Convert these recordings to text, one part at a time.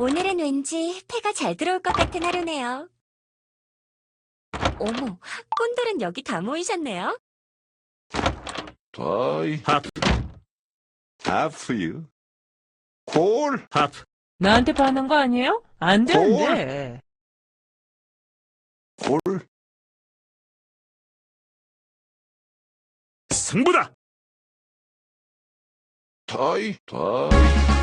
오늘은 왠지 패가 잘 들어올 것 같은 하루네요. 어머, 꼰들은 여기 다 모이셨네요. 다이 하프, 하프유 콜 하프, 나한테 파는 거 아니에요? 안 되는데. 콜 승부다! 다이 다이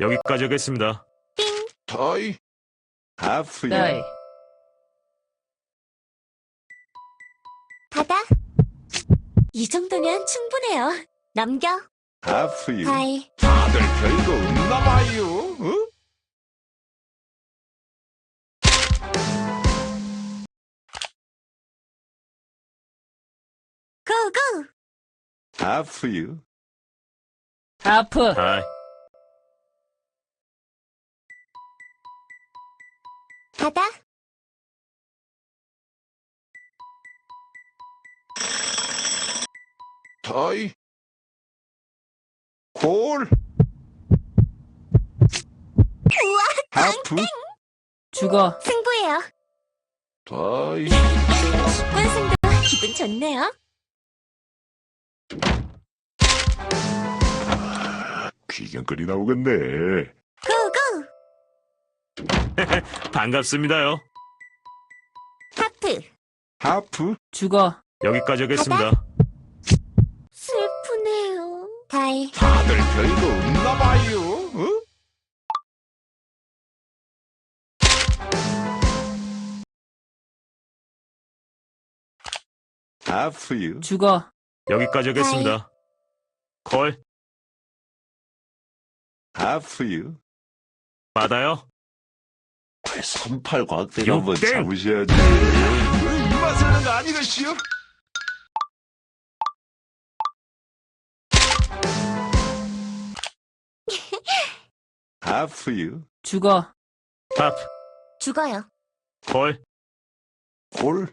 여기까지 하겠습니다. 다이 하프유 나이. 받아. 이 정도면 충분해요. 넘겨. 하프유 다이. 다들 별거 없나 봐요 어? 고고! 하프유 하프. 다이, 받아. 다이 콜 우와, 하프 죽어. 승부예요. 다이 quân 승도 기분 좋네요. 귀경거리 나오겠네! 반갑습니다요. 하프. 하프 죽어. 여기까지 하겠습니다. 슬프네요. 다이. 다들 별거 없나 봐요 어? 하프유 죽어. 여기까지 하겠습니다. 콜, 하프유 받아요. 38 과학대가 한번! 잡으셔야지 이 맛은 아니겠시요 하프유 죽어. 하프, 죽어요. 콜, 콜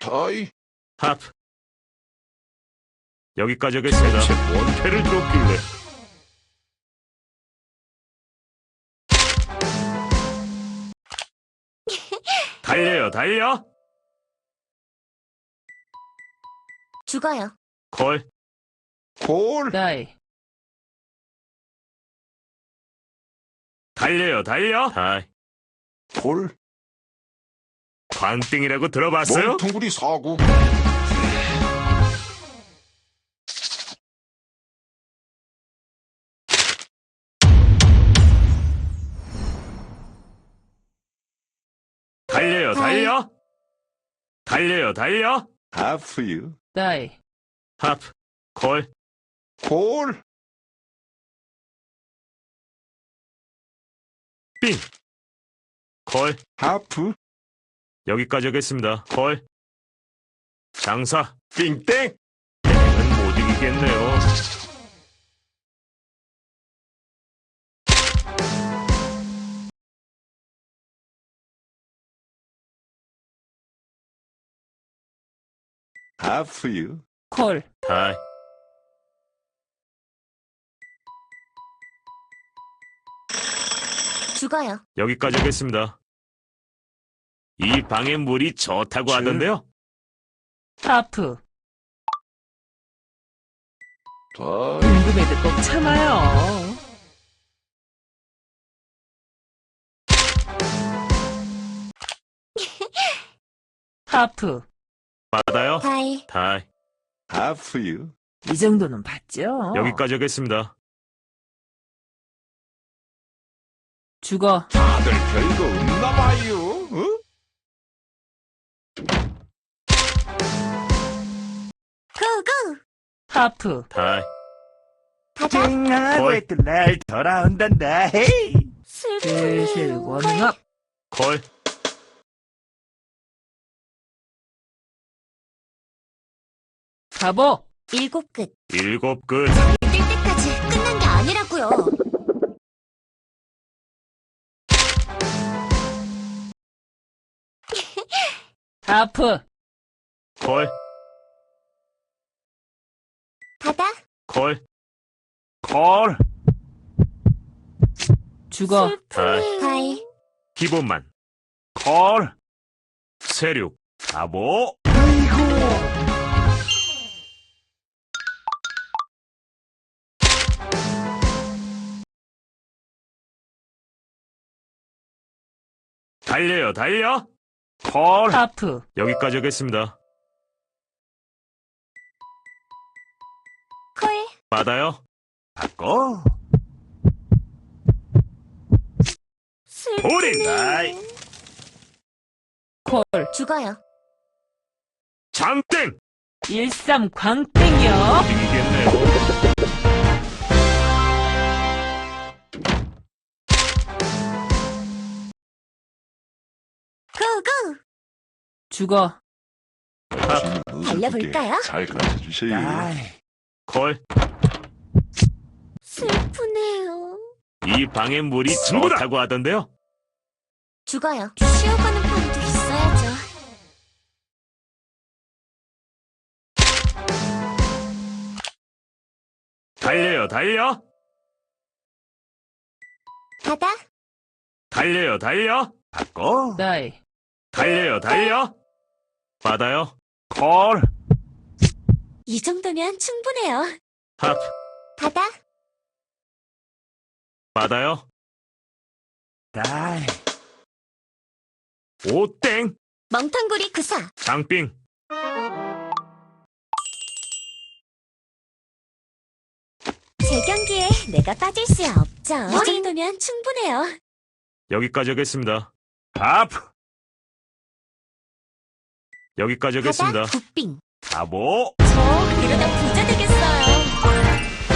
다이 하프. 여기까지 하겠습니다. 대체 뭔 패를 들었길래 달려요, 달려! 죽어요. 콜, 콜 나이. 달려요, 달려! 다이, 콜 광땡이라고 들어봤어요? 몸통구리 사구 달려요, 달려! 달려요, 달려! 하프유 나이. 하프, 콜, 콜 빙! 콜, 하프 여기까지 하겠습니다. 콜. 장사, 빙땡 땡은 못 이기겠네요. 하프유 콜. 다이, 죽어요. 여기까지 하겠습니다. 이 방의 물이 좋다고 줄. 하던데요? 하프. 다이 궁금해도 꼭 참아요. 하프. 받아요? 다이. 다이, 하프유 이 정도는 봤죠? 여기까지 하겠습니다. 죽어. 다들 별거 없나 봐요 어? 고고! 하프. 다이, 받아. 콜. 뭘날 돌아온단다 헤이 슬슬. 워밍업. 콜, 가보. 일곱 끝. 일곱 끝. 뜰 때까지 끝난 게 아니라고요. 하프, 콜, 바다, 콜, 콜. 죽어. 슬프네요. 다이, 기본만, 콜. 세륙, 바보. 달려요, 달려! 콜. 하프, 여기까지 하겠습니다. 콜, 받아요. 바꿔. 올인! 아이. 콜. 죽어요. 장땡! 일삼 광땡이요. 이기겠네요. 고고! 죽어. 달려볼까요? 잘 가르쳐 주세요. 콜, 슬프네요. 이 방의 물이 승부다! 좋다고 하던데요? 죽어요. 쉬어가는 판도 있어야죠. 달려요, 달려! 바다, 달려요, 달려! 바꿔. 다이. 달려요, 달려! 받아요. 콜. 이 정도면 충분해요. 합, 바다, 받아요. 다이. 오땡! 멍텅구리 구사, 장빙! 제 경기에 내가 빠질 수 없죠. 이 정도면 충분해요. 여기까지 하겠습니다. 하프. 여기까지 하겠습니다. 굿빙. 바보. 저 이러다 부자 되겠어요.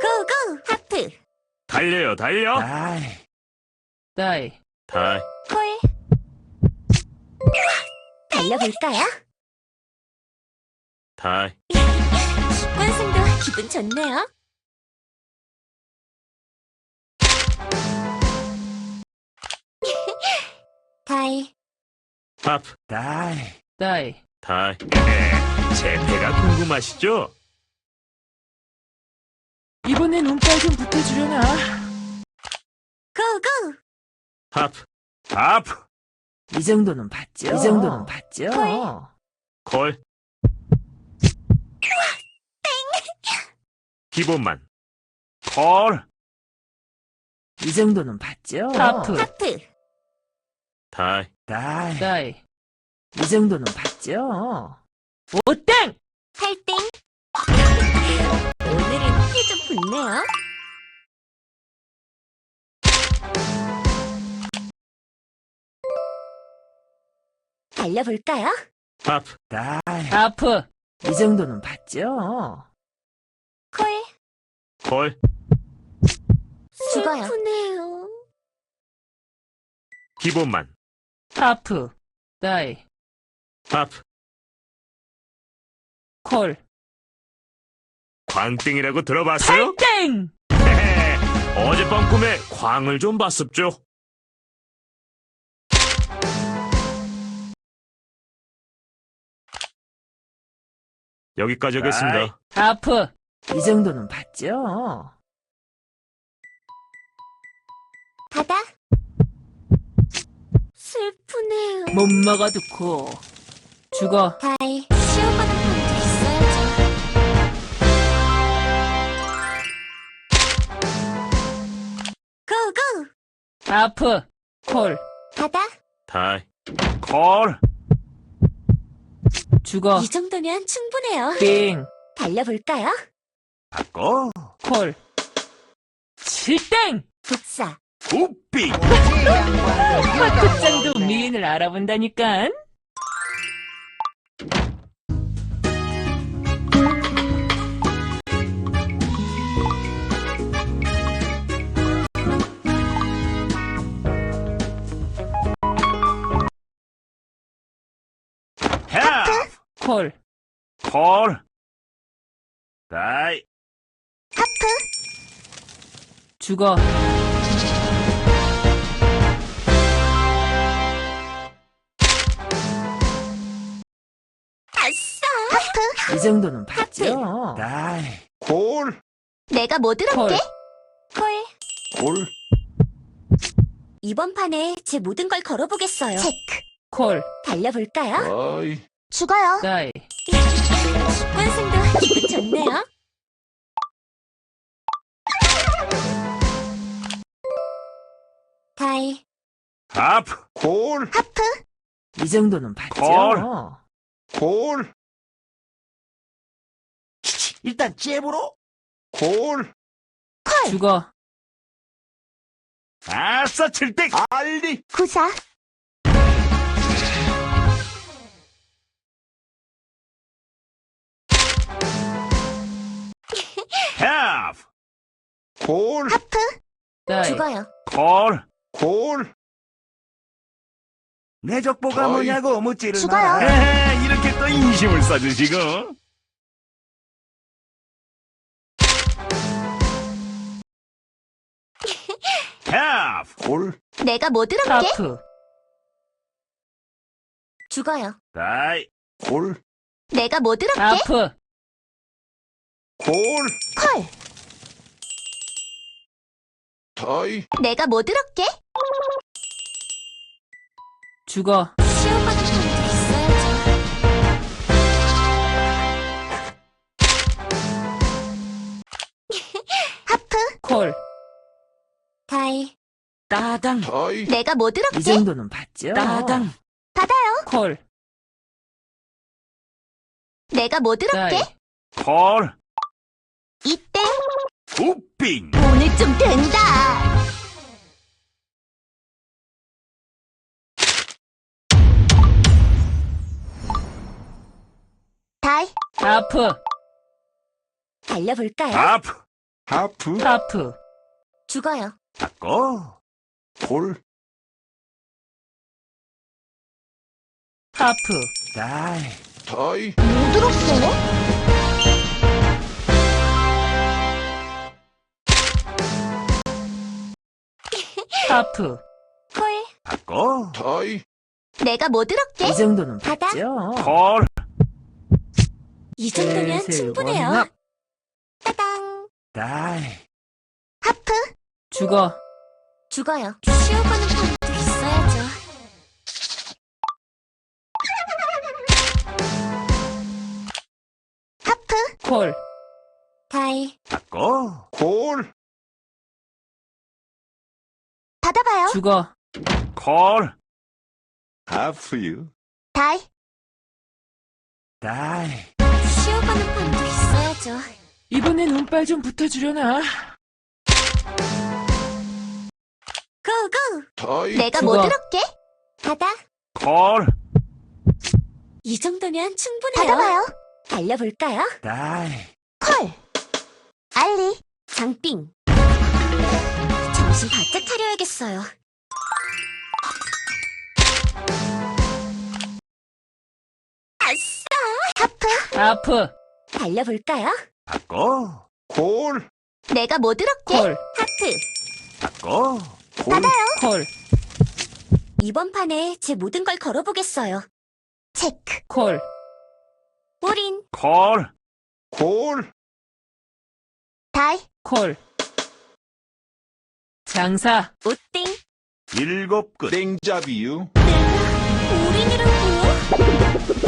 고고! 하프, 달려요, 달려! 다이. 다이. 다이, 콜. 달려볼까요? 다이, 관승도 기분 좋네요. 다이, 합, 다이. 다이. 다이. 제 배가 궁금하시죠? 이번엔 운빨 좀 붙어주려나? 고고! 합, 하프. 이 정도는 봤죠. 이 정도는 봤죠. 콜. 기본만, 콜. 이 정도는 봤죠. 하프, 하프, 다이, 다이. 다이. 이 정도는 봤죠. 오땡! 팔땡. 오늘은 해좀 붙네요. 달려볼까요? 합, 다이. 하프. 이 정도는 봤죠. 콜, 콜, 죽어요. 슬프네요. 기본만, 하프. 다이. 합, 콜. 광땡이라고 들어봤어요? 팔땡! 어젯밤 꿈에 광을 좀 봤습죠? 여기까지 하겠습니다. 하프. 이 정도는 봤죠. 바다. 슬프네요. 못 먹어도 고. 죽어. 다이, 쉬어가는 판도 있어야죠. 고고! 하프. 콜. 바다, 다이, 콜. 죽어. 이 정도면 충분해요. 빙. 달려볼까요? 바꿔. 콜. 칠땡! 독사, 굿빙. 화투장도 미인을 알아본다니깐. 하프. 콜. 콜. 다이. 죽어. 이 정도는 봤죠. 다이. 콜, 내가 뭐 콜. 들었게? 콜. 콜, 이번 판에 제 모든 걸 걸어보겠어요. 체크. 콜. 달려볼까요? 다이, 죽어요. 다이. 원승도 기분 좋네요. 다이. 하프. 콜, 이 정도는 봤죠. 콜. 콜, 일단 잽으로. 콜, 죽어. 아싸, 칠대. 알리, 구사. 하프. 콜, 다이. 죽어요. 콜. 콜, 내 적보가. 뭐냐고 묻지를 죽어요. 마라. 에헤, 이렇게 또 인심을 써주시고. 하프. 콜, 내가 뭐 들었게? 하프. 죽어요. 다이. 콜, 내가 뭐 들었게? 하프. 콜, 콜. 다이, 내가 뭐 들었게? 죽어. 시험받은 사람 다이. 따당. 다이, 내가 뭐 들었게? 이 정도는 봤죠. 따당. 받아요. 콜. 내가 뭐 들었게? 다이. 콜. 이때 우빙. 오늘 좀 된다. 다이. 하프. 달려볼까요? 하프. 하프, 하프. 죽어요. 바꿔. 콜, 하프. 다이. 다이, 못 들었어? 하프. 콜. 바꿔. 다이, 내가 뭐 들었게? 이 정도는 받아. 콜. 이 정도면 충분해요. 따당. 다이. 죽어. 죽어요. 쉬어가는 판도 있어야죠. 하프. 콜. 다이. 바꿔. 콜, 받아봐요. 죽어. 콜. 하프유, 다이. 다이. 쉬어가는 판도 있어야죠. 이번엔 운빨 좀 붙어주려나? 고고. 다이, 내가. 뭐 들었게? 받아. 콜. 이 정도면 충분해요. 받아봐요. 달려볼까요? 다이. 콜. 알리. 장빙. 정신 바짝 차려야겠어요. 아싸. 하프. 하프. 달려볼까요? 바꿔. 콜, 내가 뭐 들었게? 콜. 하프. 바꿔. 맞아요. 콜, 이번 판에 제 모든 걸 걸어보겠어요. 체크. 콜, 올인. 콜, 골, 다이. 콜. 장사, 오띵. 일곱 끝. 땡잡이유. 올인이라고?